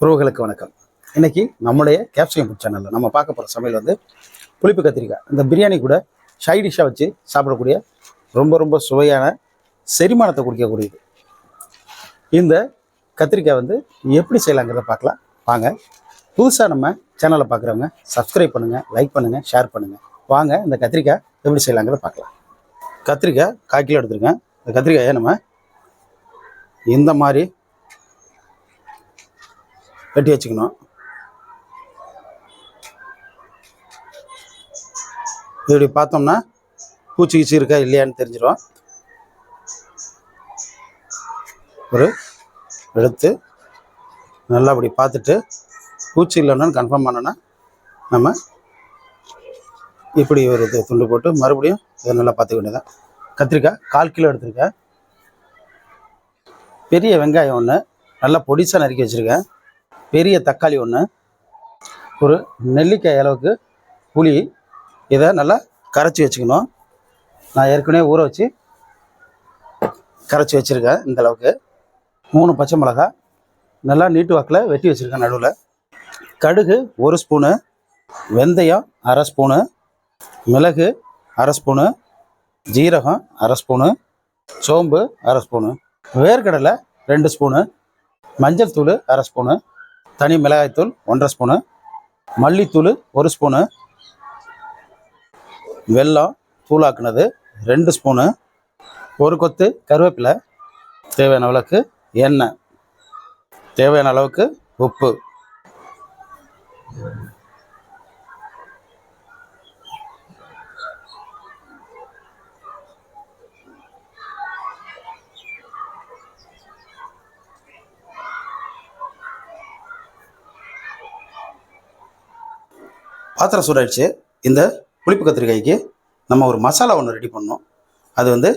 உறவுகளுக்கு வணக்கம். இன்னைக்கு நம்முடைய கேப்சிகம் ஃபுட் சேனலில் நம்ம பார்க்க போகிற சமையல் வந்து புளிப்பு கத்திரிக்காய். இந்த பிரியாணி கூட ஷை டிஷ்ஷாக வச்சு சாப்பிடக்கூடிய ரொம்ப ரொம்ப சுவையான செரிமானத்தை குடிக்கக்கூடியது. இந்த கத்திரிக்காய் வந்து எப்படி செய்யலாங்கிறத பார்க்கலாம். வாங்க. புதுசாக நம்ம சேனலை பார்க்குறவங்க சப்ஸ்கிரைப் பண்ணுங்கள் லைக் பண்ணுங்கள் ஷேர் பண்ணுங்கள் வாங்க இந்த கத்திரிக்காய் எப்படி செய்யலாங்கிறத பார்க்கலாம். கத்திரிக்காய் கால் கிலோ எடுத்துருக்கேன். இந்த கத்திரிக்காயை நம்ம இந்த மாதிரி வெட்டி வச்சுக்கணும். இப்படி பார்த்தோம்னா பூச்சி கீச்சி இருக்கா இல்லையான்னு தெரிஞ்சிடும். ஒரு எடுத்து நல்லா அப்படி பார்த்துட்டு பூச்சி இல்லைன்னு கன்ஃபார்ம் பண்ணோன்னா நம்ம இப்படி ஒரு இது துண்டு போட்டு மறுபடியும் இதை நல்லா பார்த்துக்க வேண்டியதான் கத்திரிக்காய் கால் கிலோ எடுத்திருக்கேன். பெரிய வெங்காயம் ஒன்று நல்லா பொடிசாக நறுக்கி வச்சுருக்கேன். பெரிய தக்காளி ஒன்று ஒரு நெல்லிக்காய் அளவுக்கு புளி. இதை நல்லா கரைச்சி வச்சுக்கணும். நான் ஏற்கனவே ஊற வச்சு கரைச்சி வச்சுருக்கேன் இந்த அளவுக்கு. மூணு பச்சை மிளகாய் நல்லா நீட்டு வாக்கில் வெட்டி வச்சுருக்கேன் நடுவில். கடுகு ஒரு ஸ்பூனு வெந்தயம் அரை ஸ்பூனு மிளகு அரை ஸ்பூனு ஜீரகம் அரை ஸ்பூனு சோம்பு அரை ஸ்பூனு வேர்க்கடலை ரெண்டு ஸ்பூனு மஞ்சள் தூள் அரை ஸ்பூனு தனி மிளகாய்த்தூள் ஒன்றரை ஸ்பூனு மல்லித்தூள் ஒரு ஸ்பூனு வெல்லம் தூளாக்குனது ரெண்டு ஸ்பூனு ஒரு கொத்து கருவேப்பிலை தேவையான அளவுக்கு எண்ணெய் தேவையான அளவுக்கு உப்பு. பாத்திரம் சூடாயிடுச்சு. இந்த புளிப்பு கத்திரிக்காய்க்கு நம்ம ஒரு மசாலா ஒன்று ரெடி பண்ணோம். அது வந்து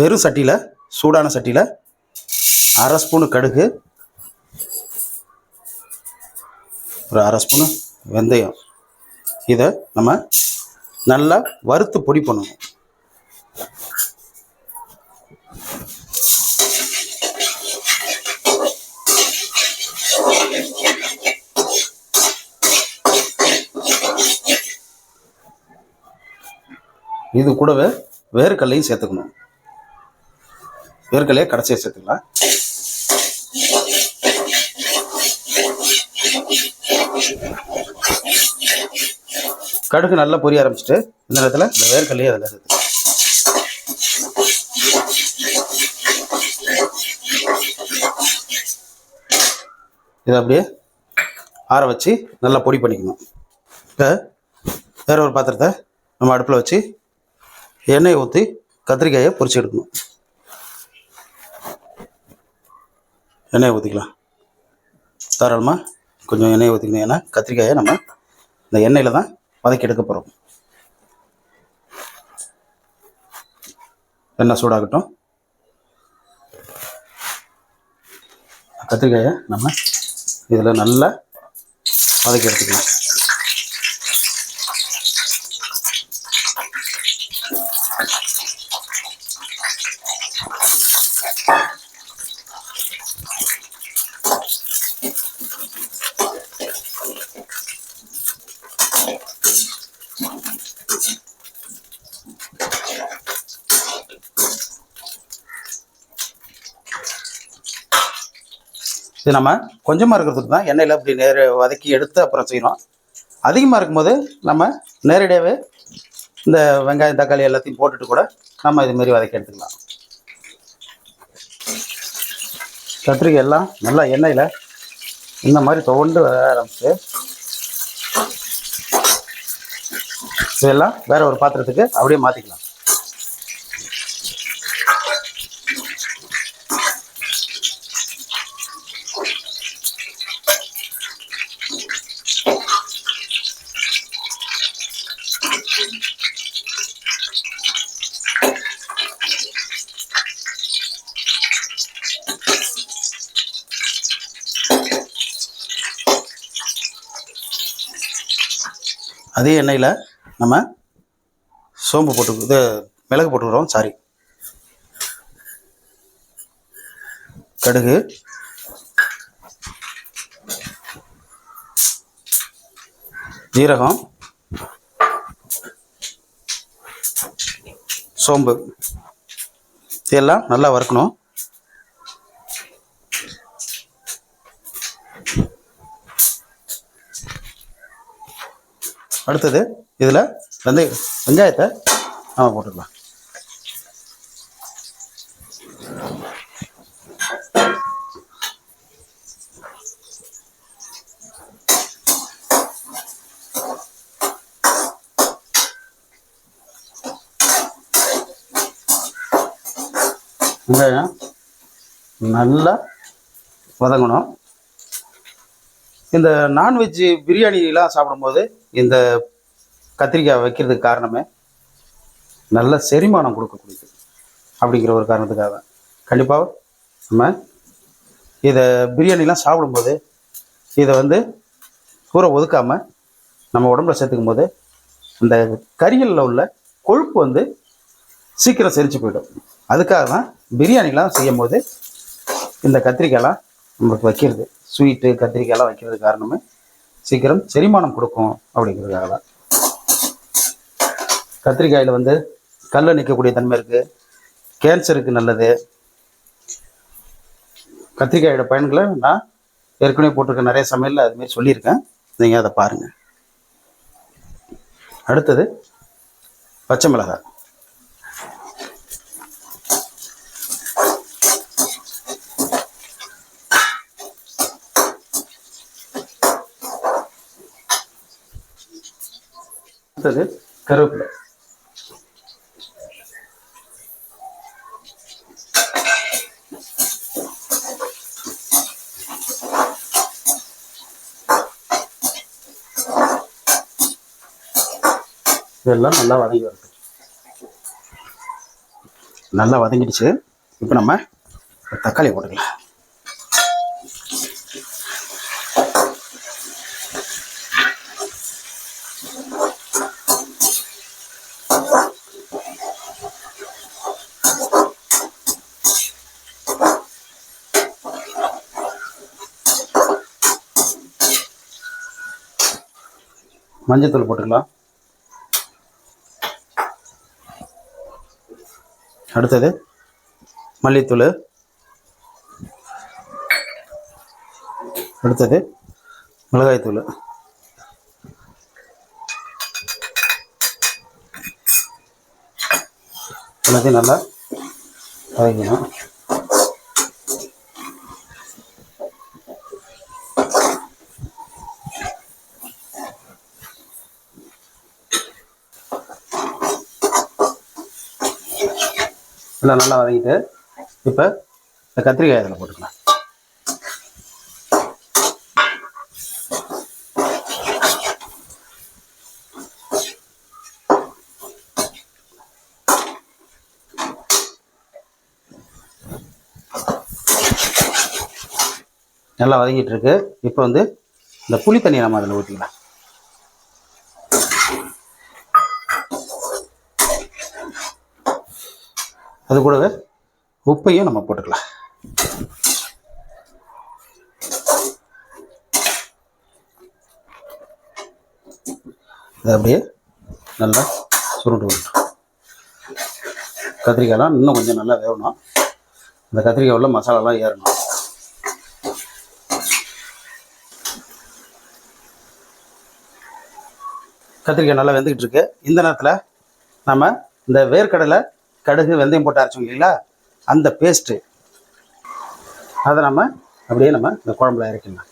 வெறும் சட்டியில் சூடான சட்டியில் அரை ஸ்பூனு கடுகு ஒரு அரை ஸ்பூனு வெந்தயம். இதை நம்ம நல்லா வறுத்து பொடி பண்ணணும். இது கூடவே வேர்க்கடலையும் சேர்த்துக்கணும். வேர்க்கடலையை கடைசியாக சேர்த்துக்கலாம். கடுகு நல்லா பொரிய ஆரம்பிச்சிட்டு இந்த நேரத்தில் இந்த வேர்க்கடலையை அதில் சேர்த்து இதை அப்படியே ஆற வச்சு நல்லா பொடி பண்ணிக்கணும். இப்போ வேற ஒரு பாத்திரத்தை நம்ம அடுப்பில் வச்சு எண்ணெயை ஊற்றி கத்திரிக்காயை பொறிச்சு எடுக்கணும். எண்ணெயை ஊற்றிக்கலாம் தாராளமாக கொஞ்சம் எண்ணெயை ஊற்றிக்கணும் ஏன்னா கத்திரிக்காயை நம்ம இந்த எண்ணெயில் தான் வதக்கி எடுக்க போகிறோம் எண்ணெய் சூடாகட்டும். கத்திரிக்காயை நம்ம இதில் நல்லா வதக்கி எடுத்துக்கலாம். இது நம்ம கொஞ்சமாக இருக்கிறதுக்கு தான் எண்ணெயில் இப்படி நேர வதக்கி எடுத்து அப்புறம் செய்யணும் அதிகமாக இருக்கும்போது நம்ம நேரடியாகவே இந்த வெங்காயம் தக்காளி எல்லாத்தையும் போட்டுட்டு கூட நம்ம இதுமாரி வதக்கி எடுத்துக்கலாம். கத்திரிக்காய் எல்லாம் நல்லா எண்ணெயில் இந்த மாதிரி துவண்டு வர ஆரம்பிச்சு இதெல்லாம் வேறு ஒரு பாத்திரத்துக்கு அப்படியே மாற்றிக்கலாம் அதே எண்ணெயில் நம்ம சோம்பு போட்டு இது மிளகு போட்டுக்கிறோம். சாரி கடுகு. ஜீரகம். சோம்பு. இதெல்லாம் நல்லா வறுக்கணும். அடுத்தது இதில் வெந்தய வெங்காயத்தை நம்ம போட்டுக்கலாம். வெங்காயம் நல்லா வதங்கணும். இந்த நான்வெஜ் பிரியாணிலாம் சாப்பிடும்போது இந்த கத்திரிக்காய் வைக்கிறதுக்கு காரணமே நல்ல செரிமானம் கொடுக்கக்கூடியது அப்படிங்கிற ஒரு காரணத்துக்காக. தான் கண்டிப்பாக நம்ம இதை பிரியாணிலாம் சாப்பிடும்போது இதை வந்து கூரை ஒதுக்காமல் நம்ம உடம்புல சேர்த்துக்கும் போது அந்த கறிகளில் உள்ள கொழுப்பு வந்து சீக்கிரம் செரிச்சு போயிடும். அதுக்காக தான் பிரியாணிலாம் செய்யும் போது இந்த கத்திரிக்காய்லாம் நம்மளுக்கு வைக்கிறது. ஸ்வீட்டு கத்திரிக்காயெல்லாம் வைக்கிறது காரணமே சீக்கிரம் செரிமானம் கொடுக்கும் அப்படிங்கிறதுக்காக தான். கத்திரிக்காயில் வந்து கல்லை நிற்கக்கூடிய தன்மை இருக்குது கேன்சருக்கு நல்லது. கத்திரிக்காயோட பயன்களை நான் ஏற்கனவே போட்டிருக்க நிறைய சமையலில் அதுமாரி சொல்லியிருக்கேன். நீங்கள் அதை பாருங்கள் அடுத்தது பச்சை மிளகாய். அடுத்தது கருவேப்பிலை. இதெல்லாம் நல்லா வதங்கி வரட்டும். நல்லா வதங்கிடுச்சு. இப்போ நம்ம தக்காளி போட்டுக்கலாம். மஞ்சத்தூள் போட்டுக்கலாம். அடுத்தது மல்லித்தூள். அடுத்தது மிளகாய்த்தூள். எல்லாத்தையும் நல்லா வதக்கணும் எல்லாம் நல்லா வதங்கிட்டு இப்போ இந்த கத்திரிக்காய் இதில் போட்டுக்கலாம். நல்லா வதங்கிட்டு இருக்கு. இப்போ வந்து இந்த புளி தண்ணியை நம்ம அதில் ஊற்றிக்கலாம் அது கூடவே உப்பையும் நம்ம போட்டுக்கலாம். இதை அப்படியே நல்லா சுருண்டு விட்டுரும் கத்திரிக்காயெல்லாம் இன்னும் கொஞ்சம் நல்லா வேகணும். இந்த கத்திரிக்காய் உள்ள மசாலாலாம் ஏறணும். கத்திரிக்காய் நல்லா வெந்துக்கிட்டு இருக்கு. இந்த நேரத்தில் நம்ம இந்த வேர்க்கடலை கடுகு வெந்தயம் போட்டு அரைச்சோம் இல்லைங்களா அந்த பேஸ்ட்டு அதை நம்ம அப்படியே நம்ம இந்த குழம்புல இறக்கிடலாம்.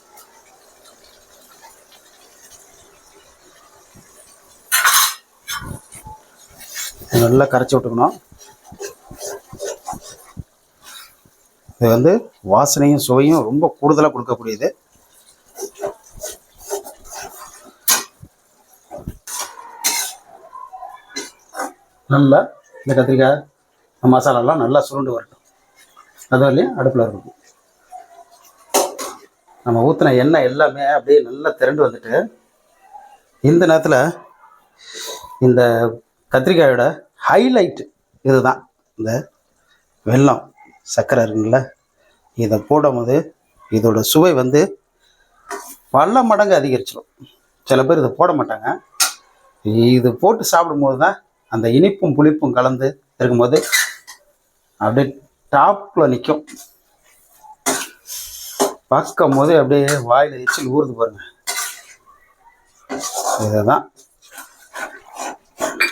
நல்லா கரைச்சி விட்டுக்கணும். இது வந்து வாசனையும் சுவையும் ரொம்ப கூடுதலாக கொடுக்கக்கூடியது. நல்லா இந்த கத்திரிக்காய் மசாலாலாம் நல்லா சுருண்டு வரட்டும். அது வரலையும் அடுப்பில் இருக்கும் நம்ம ஊற்றின எண்ணெய் எல்லாமே அப்படியே நல்லா திரண்டு வந்துட்டு இந்த நேரத்தில் இந்த கத்திரிக்காயோட ஹைலைட் இதுதான். இந்த வெல்லம் சர்க்கரை இருக்குங்கள இதை போடும்போது இதோட சுவை வந்து பல மடங்கு அதிகரிச்சிடும் சில பேர் இதை போட மாட்டாங்க. இது போட்டு சாப்பிடும்போது தான் அந்த இனிப்பும் புளிப்பும் கலந்து இருக்கும்போது அப்படியே டாப்பில் நிற்கும் பார்க்கும் போது அப்படியே வாயில் எச்சில் ஊறுது பாருங்க. இதுதான்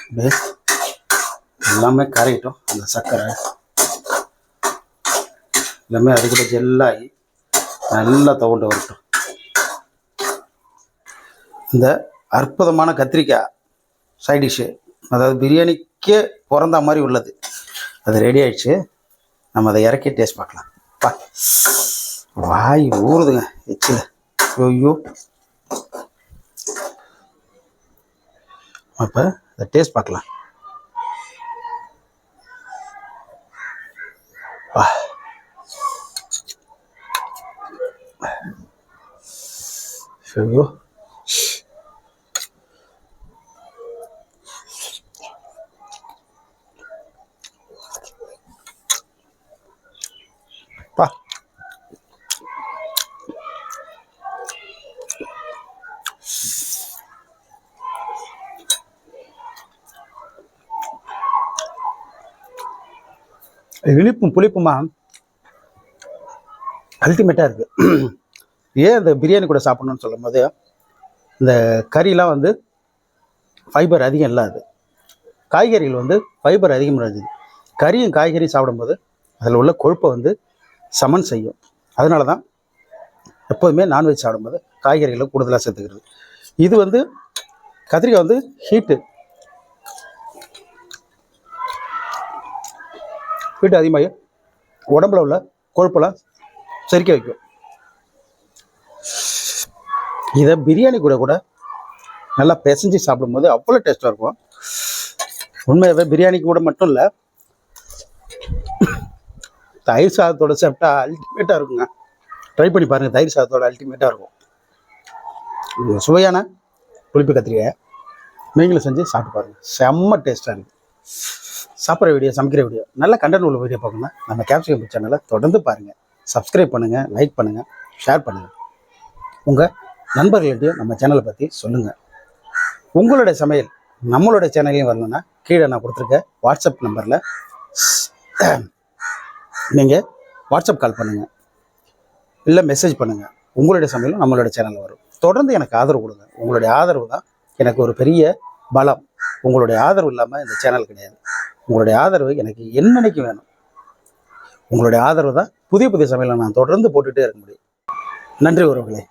அப்படியே எல்லாமே கரையிட்டோம் அந்த சர்க்கரை. எல்லாமே அது கூட ஜெல்லாகி நல்லா தவண்டு வரட்டும். இந்த அற்புதமான கத்திரிக்காய் சைட் டிஷ்ஷு அதாவது பிரியாணிக்கே பிறந்த மாதிரி உள்ளது. அது ரெடி ஆயிடுச்சு. நம்ம அதை இறக்கி டேஸ்ட் பார்க்கலாம். பா. வாய் ஊறுதுங்க எச்சில். ஐயோ. அப்போ அதை டேஸ்ட் பார்க்கலாம். வா ஐயோ. இனிப்பும் புளிப்புமா அல்டிமேட்டாக இருக்குது ஏன் இந்த பிரியாணி கூட சாப்பிட்ணுன்னு சொல்லும்போது இந்த கறிலாம் வந்து ஃபைபர் அதிகம் இல்லாது காய்கறிகள் வந்து ஃபைபர் அதிகம் இருந்தது கறியும் காய்கறியும் சாப்பிடும்போது அதில் உள்ள கொழுப்பை வந்து சமன் செய்யும். அதனால தான் எப்போதுமே நான்வெஜ் சாப்பிடும்போது காய்கறிகளை கூடுதலாக சேர்த்துக்கிறது. இது வந்து கத்திரிக்காய் வந்து ஹீட்டு வீட்டு அதிகமாகி உடம்புல உள்ள கொழுப்பெல்லாம் செரிக்க வைக்கும். இதை பிரியாணி கூட கூட நல்லா பிசைஞ்சு சாப்பிடும்போது அவ்வளோ டேஸ்ட்டாக இருக்கும். உண்மையாகவே பிரியாணிக்கு கூட மட்டும் இல்லை தயிர் சாதத்தோட சாப்பிட்டா அல்டிமேட்டாக இருக்குங்க. ட்ரை பண்ணி பாருங்கள் தயிர் சாதத்தோட அல்டிமேட்டாக இருக்கும். சுவையான புளிப்பு கத்திரிக்காய். நீங்களும் செஞ்சு சாப்பிட்டு பாருங்கள் செம்ம டேஸ்ட்டாக இருக்குது சாப்பிட்ற வீடியோ சமைக்கிற வீடியோ நல்ல கண்டென்ட் உள்ள வீடியோ பார்க்கணும்னா நம்ம கேப்சிகம் சேனலை தொடர்ந்து பாருங்கள் சப்ஸ்கிரைப் பண்ணுங்கள் லைக் பண்ணுங்கள் ஷேர் பண்ணுங்கள் உங்கள் நண்பர்கள்ட்டையும் நம்ம சேனலை பற்றி சொல்லுங்கள் உங்களுடைய சமையல் நம்மளுடைய சேனலையும் வரணும்னா கீழே நான் கொடுத்துருக்க வாட்ஸ்அப் நம்பரில் நீங்கள் வாட்ஸ்அப் கால் பண்ணுங்கள் இல்லை மெசேஜ் பண்ணுங்கள் உங்களுடைய சமையலும் நம்மளுடைய சேனலில் வரும். தொடர்ந்து எனக்கு ஆதரவு கொடுங்க. உங்களுடைய ஆதரவு தான் எனக்கு ஒரு பெரிய பலம். உங்களுடைய ஆதரவு இல்லாமல் இந்த சேனல் கிடையாது. உங்களுடைய ஆதரவு எனக்கு என்னன்னைக்கு வேணும்? உங்களுடைய ஆதரவு தான் புதிய புதிய சமையலை நான் தொடர்ந்து போட்டுகிட்டே இருக்க முடியும். நன்றி உறவுகளே.